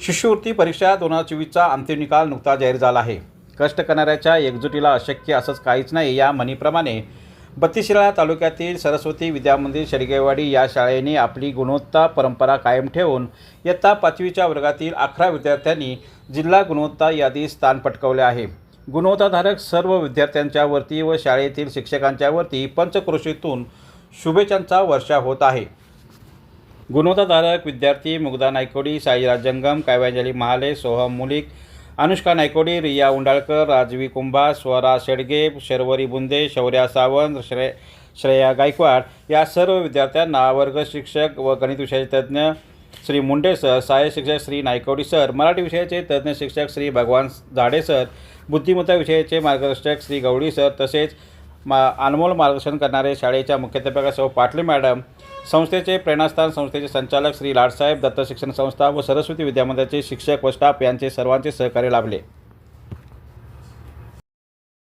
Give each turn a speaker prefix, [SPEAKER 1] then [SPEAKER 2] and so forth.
[SPEAKER 1] शिष्यवृत्ती परीक्षा दोन हजार चोवीसचा अंतिम निकाल नुकता जाहीर झाला आहे. कष्ट करणाऱ्याच्या एकजुटीला अशक्य असंच काहीच नाही या म्हणीप्रमाणे बत्तीशिराळा तालुक्यातील सरस्वती विद्यामंदिर शरगेवाडी या शाळेने आपली गुणवत्ता परंपरा कायम ठेवून इयत्ता पाचवीच्या वर्गातील अकरा विद्यार्थ्यांनी जिल्हा गुणवत्ता यादीत स्थान पटकवले आहे. गुणवत्ताधारक सर्व विद्यार्थ्यांच्या वरती व शाळेतील शिक्षकांच्या वरती पंचक्रोशीतून शुभेच्छांचा वर्षा होत आहे. गुणवत्ताधारक विद्यार्थी मुग्धा नायकोडी साईराज जंगम काव्यांजली महाले सोहम मुलिक अनुष्का नायकोडी रिया उंडाळकर राजवी कुंभा स्वरा शेडगे शर्वरी बुंदे शौर्या सावंत श्रे श्रेया गायकवाड या सर्व विद्यार्थ्यांना वर्ग शिक्षक व गणित विषयाचे तज्ज्ञ श्री मुंडे सर सहाय्यक शिक्षक श्री नायकोडी सर मराठी विषयाचे तज्ज्ञ शिक्षक श्री भगवान झाडे सर बुद्धिमत्ता विषयाचे मार्गदर्शक श्री गवळी सर तसेच मा अनमोल मार्गदर्शन करणारे शाळेच्या मुख्याध्यापका सौ पाटले मॅडम संस्थेचे प्रेरणास्थान संस्थेचे संचालक श्री लाडसाहेब दत्त शिक्षण संस्था व सरस्वती विद्यामंदिराचे शिक्षक व स्टाफ यांचे सर्वांचे सहकार्य लाभले.